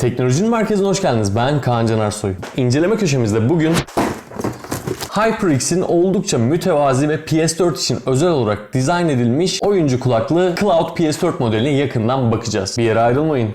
Teknolojinin merkezine hoş geldiniz. Ben Kaan Can Arsoy. İnceleme köşemizde bugün HyperX'in oldukça mütevazi ve PS4 için özel olarak dizayn edilmiş oyuncu kulaklığı Cloud PS4 modeline yakından bakacağız. Bir yere ayrılmayın.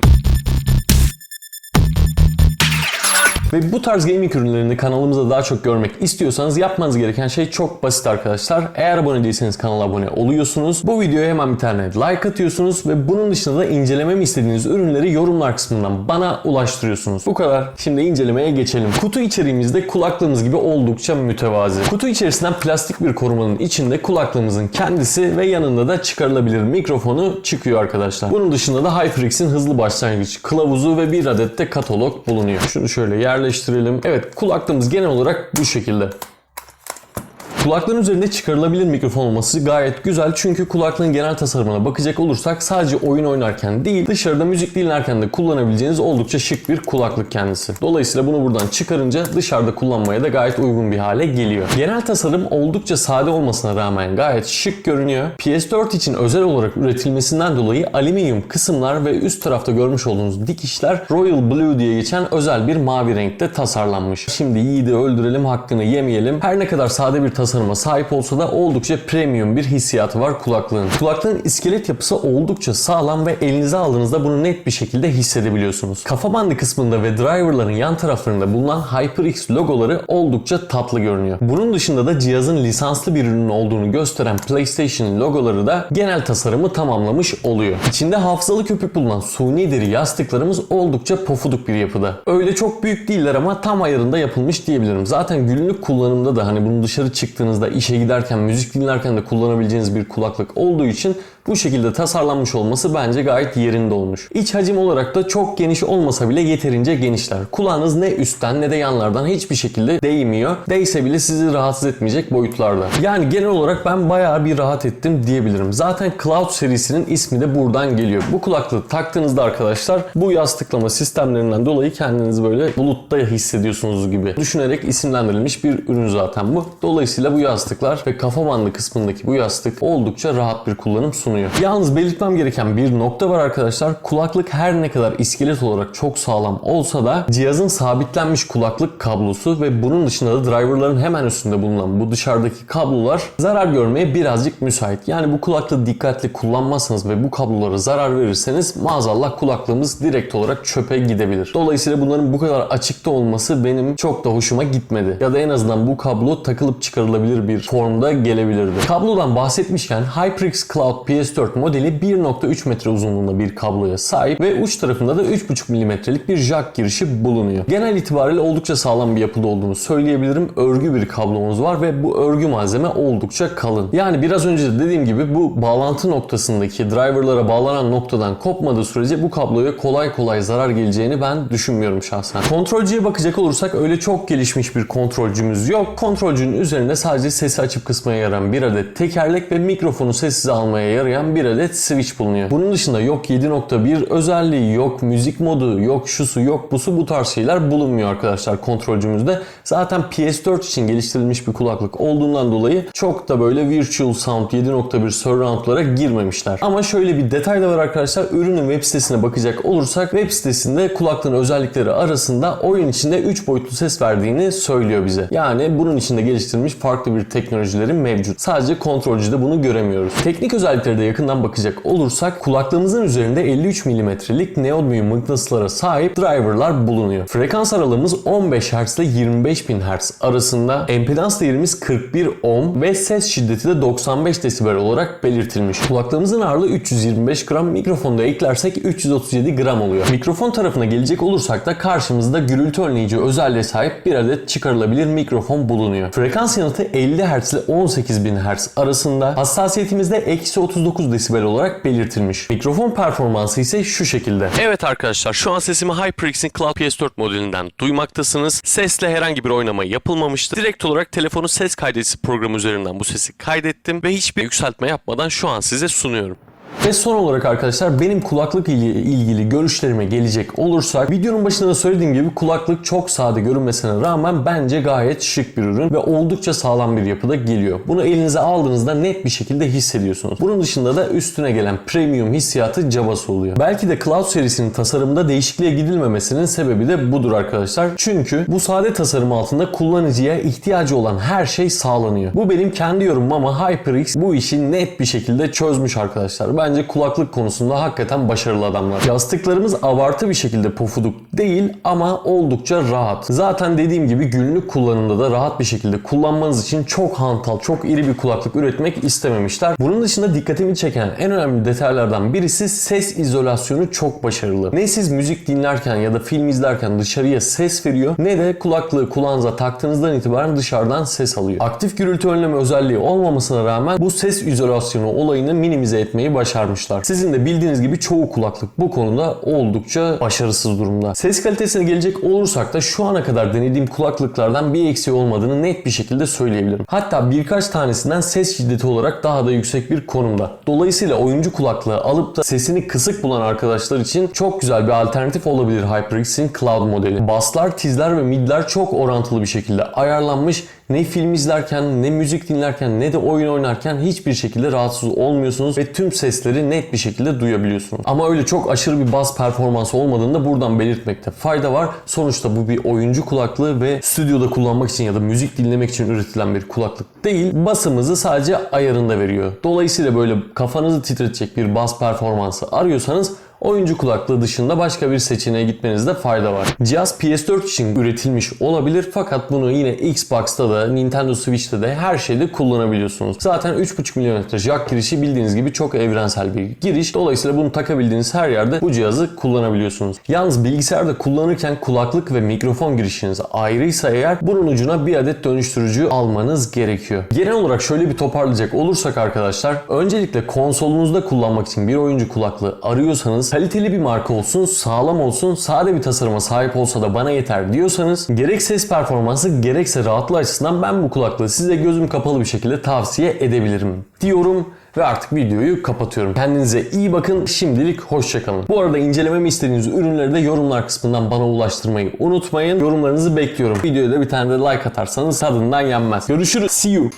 Ve bu tarz gaming ürünlerini kanalımızda daha çok görmek istiyorsanız yapmanız gereken şey çok basit arkadaşlar. Eğer abone değilseniz kanala abone oluyorsunuz. Bu videoya hemen bir tane like atıyorsunuz ve bunun dışında da incelememi istediğiniz ürünleri yorumlar kısmından bana ulaştırıyorsunuz. Bu kadar. Şimdi incelemeye geçelim. Kutu içeriğimizde kulaklığımız gibi oldukça mütevazi. Kutu içerisinden plastik bir korumanın içinde kulaklığımızın kendisi ve yanında da çıkarılabilir mikrofonu çıkıyor arkadaşlar. Bunun dışında da HyperX'in hızlı başlangıç kılavuzu ve bir adet de katalog bulunuyor. Şunu şöyle yerleştirelim. Evet kulaklığımız genel olarak bu şekilde. Kulaklığın üzerinde çıkarılabilir mikrofon olması gayet güzel çünkü kulaklığın genel tasarımına bakacak olursak sadece oyun oynarken değil dışarıda müzik dinlerken de kullanabileceğiniz oldukça şık bir kulaklık kendisi. Dolayısıyla bunu buradan çıkarınca dışarıda kullanmaya da gayet uygun bir hale geliyor. Genel tasarım oldukça sade olmasına rağmen gayet şık görünüyor. PS4 için özel olarak üretilmesinden dolayı alüminyum kısımlar ve üst tarafta görmüş olduğunuz dikişler Royal Blue diye geçen özel bir mavi renkte tasarlanmış. Şimdi yiğidi öldürelim hakkını yemeyelim. Her ne kadar sade bir tasarıma sahip olsa da oldukça premium bir hissiyatı var kulaklığın. Kulaklığın iskelet yapısı oldukça sağlam ve elinize aldığınızda bunu net bir şekilde hissedebiliyorsunuz. Kafa bandı kısmında ve driverların yan taraflarında bulunan HyperX logoları oldukça tatlı görünüyor. Bunun dışında da cihazın lisanslı bir ürün olduğunu gösteren PlayStation logoları da genel tasarımı tamamlamış oluyor. İçinde hafızalı köpük bulunan suni deri yastıklarımız oldukça pofuduk bir yapıda. Öyle çok büyük değiller ama tam ayarında yapılmış diyebilirim. Zaten günlük kullanımda da hani bunu dışarı çıktığınızda işe giderken, müzik dinlerken de kullanabileceğiniz bir kulaklık olduğu için bu şekilde tasarlanmış olması bence gayet yerinde olmuş. İç hacim olarak da çok geniş olmasa bile yeterince genişler. Kulağınız ne üstten ne de yanlardan hiçbir şekilde değmiyor. Değse bile sizi rahatsız etmeyecek boyutlarda. Yani genel olarak ben bayağı bir rahat ettim diyebilirim. Zaten Cloud serisinin ismi de buradan geliyor. Bu kulaklığı taktığınızda arkadaşlar bu yastıklama sistemlerinden dolayı kendinizi böyle bulutta hissediyorsunuz gibi düşünerek isimlendirilmiş bir ürün zaten bu. Dolayısıyla bu yastıklar ve kafa bandı kısmındaki bu yastık oldukça rahat bir kullanım sunuyor. Yalnız belirtmem gereken bir nokta var arkadaşlar. Kulaklık her ne kadar iskelet olarak çok sağlam olsa da cihazın sabitlenmiş kulaklık kablosu ve bunun dışında da driverların hemen üstünde bulunan bu dışarıdaki kablolar zarar görmeye birazcık müsait. Yani bu kulaklığı dikkatli kullanmazsanız ve bu kablolara zarar verirseniz maazallah kulaklığımız direkt olarak çöpe gidebilir. Dolayısıyla bunların bu kadar açıkta olması benim çok da hoşuma gitmedi. Ya da en azından bu kablo takılıp çıkarılabilir bir formda gelebilirdi. Kablodan bahsetmişken HyperX Cloud PS4 modeli 1.3 metre uzunluğunda bir kabloya sahip ve uç tarafında da 3.5 milimetrelik bir jack girişi bulunuyor. Genel itibariyle oldukça sağlam bir yapıda olduğunu söyleyebilirim. Örgü bir kablomuz var ve bu örgü malzeme oldukça kalın. Yani biraz önce de dediğim gibi bu bağlantı noktasındaki driverlara bağlanan noktadan kopmadığı sürece bu kabloya kolay kolay zarar geleceğini ben düşünmüyorum şahsen. Kontrolcüye bakacak olursak öyle çok gelişmiş bir kontrolcümüz yok. Kontrolcünün üzerinde sadece sesi açıp kısmaya yarayan bir adet tekerlek ve mikrofonu sessiz almaya yarayan bir adet switch bulunuyor. Bunun dışında yok 7.1 özelliği, yok müzik modu, yok şusu, yok busu bu tarz şeyler bulunmuyor arkadaşlar kontrolcümüzde. Zaten PS4 için geliştirilmiş bir kulaklık olduğundan dolayı çok da böyle Virtual Sound 7.1 surroundlara girmemişler. Ama şöyle bir detay da var arkadaşlar. Ürünün web sitesine bakacak olursak web sitesinde kulaklığın özellikleri arasında oyun içinde 3 boyutlu ses verdiğini söylüyor bize. Yani bunun içinde geliştirilmiş farklı bir teknolojilerin mevcut. Sadece kontrolcüde bunu göremiyoruz. Teknik özelliklere de yakından bakacak olursak kulaklığımızın üzerinde 53 mm'lik neodyum mıknatıslara sahip driverlar bulunuyor. Frekans aralığımız 15 Hz ile 25 bin Hz arasında. Empedans değerimiz 41 ohm ve ses şiddeti de 95 desibel olarak belirtilmiş. Kulaklığımızın ağırlığı 325 gram, mikrofonu da eklersek 337 gram oluyor. Mikrofon tarafına gelecek olursak da karşımızda gürültü önleyici özelliğe sahip bir adet çıkarılabilir mikrofon bulunuyor. Frekans yanıtı 50 Hz ile 18 bin Hz arasında. Hassasiyetimizde eksi 39 desibel olarak belirtilmiş. Mikrofon performansı ise şu şekilde. Evet arkadaşlar şu an sesimi HyperX'in Cloud PS4 modelinden duymaktasınız. Sesle herhangi bir oynama yapılmamıştı. Direkt olarak telefonu ses kaydedici programı üzerinden bu sesi kaydettim ve hiçbir yükseltme yapmadan şu an size sunuyorum. Ve son olarak arkadaşlar benim kulaklık ile ilgili görüşlerime gelecek olursak videonun başında da söylediğim gibi kulaklık çok sade görünmesine rağmen bence gayet şık bir ürün ve oldukça sağlam bir yapıda geliyor. Bunu elinize aldığınızda net bir şekilde hissediyorsunuz. Bunun dışında da üstüne gelen premium hissiyatı cabası oluyor. Belki de Cloud serisinin tasarımında değişikliğe gidilmemesinin sebebi de budur arkadaşlar. Çünkü bu sade tasarım altında kullanıcıya ihtiyacı olan her şey sağlanıyor. Bu benim kendi yorumum ama HyperX bu işi net bir şekilde çözmüş arkadaşlar. Bence kulaklık konusunda hakikaten başarılı adamlar. Yastıklarımız abartı bir şekilde pofuduk değil ama oldukça rahat. Zaten dediğim gibi günlük kullanımda da rahat bir şekilde kullanmanız için çok hantal, çok iri bir kulaklık üretmek istememişler. Bunun dışında dikkatimi çeken en önemli detaylardan birisi ses izolasyonu çok başarılı. Ne siz müzik dinlerken ya da film izlerken dışarıya ses veriyor ne de kulaklığı kulağınıza taktığınızdan itibaren dışarıdan ses alıyor. Aktif gürültü önleme özelliği olmamasına rağmen bu ses izolasyonu olayını minimize etmeyi başarmışlar. Sizin de bildiğiniz gibi çoğu kulaklık bu konuda oldukça başarısız durumda. Ses kalitesine gelecek olursak da şu ana kadar denediğim kulaklıklardan bir eksiği olmadığını net bir şekilde söyleyebilirim. Hatta birkaç tanesinden ses şiddeti olarak daha da yüksek bir konumda. Dolayısıyla oyuncu kulaklığı alıp da sesini kısık bulan arkadaşlar için çok güzel bir alternatif olabilir HyperX'in Cloud modeli. Basslar, tizler ve midler çok orantılı bir şekilde ayarlanmış ne film izlerken, ne müzik dinlerken, ne de oyun oynarken hiçbir şekilde rahatsız olmuyorsunuz ve tüm sesleri net bir şekilde duyabiliyorsunuz. Ama öyle çok aşırı bir bas performansı olmadığını da buradan belirtmekte fayda var. Sonuçta bu bir oyuncu kulaklığı ve stüdyoda kullanmak için ya da müzik dinlemek için üretilen bir kulaklık değil. Basımızı sadece ayarında veriyor. Dolayısıyla böyle kafanızı titretecek bir bas performansı arıyorsanız oyuncu kulaklığı dışında başka bir seçeneğe gitmenizde fayda var. Cihaz PS4 için üretilmiş olabilir fakat bunu yine Xbox'ta da Nintendo Switch'te de her şeyde kullanabiliyorsunuz. Zaten 3.5 mm jack girişi bildiğiniz gibi çok evrensel bir giriş. Dolayısıyla bunu takabildiğiniz her yerde bu cihazı kullanabiliyorsunuz. Yalnız bilgisayarda kullanırken kulaklık ve mikrofon girişiniz ayrıysa eğer bunun ucuna bir adet dönüştürücü almanız gerekiyor. Genel olarak şöyle bir toparlayacak olursak arkadaşlar öncelikle konsolunuzda kullanmak için bir oyuncu kulaklığı arıyorsanız kaliteli bir marka olsun, sağlam olsun, sade bir tasarıma sahip olsa da bana yeter diyorsanız gerek ses performansı gerekse rahatlığı açısından ben bu kulaklığı size gözüm kapalı bir şekilde tavsiye edebilirim diyorum ve artık videoyu kapatıyorum. Kendinize iyi bakın. Şimdilik hoşçakalın. Bu arada incelememi istediğiniz ürünleri de yorumlar kısmından bana ulaştırmayı unutmayın. Yorumlarınızı bekliyorum. Videoya da bir tane de like atarsanız tadından yenmez. Görüşürüz. See you.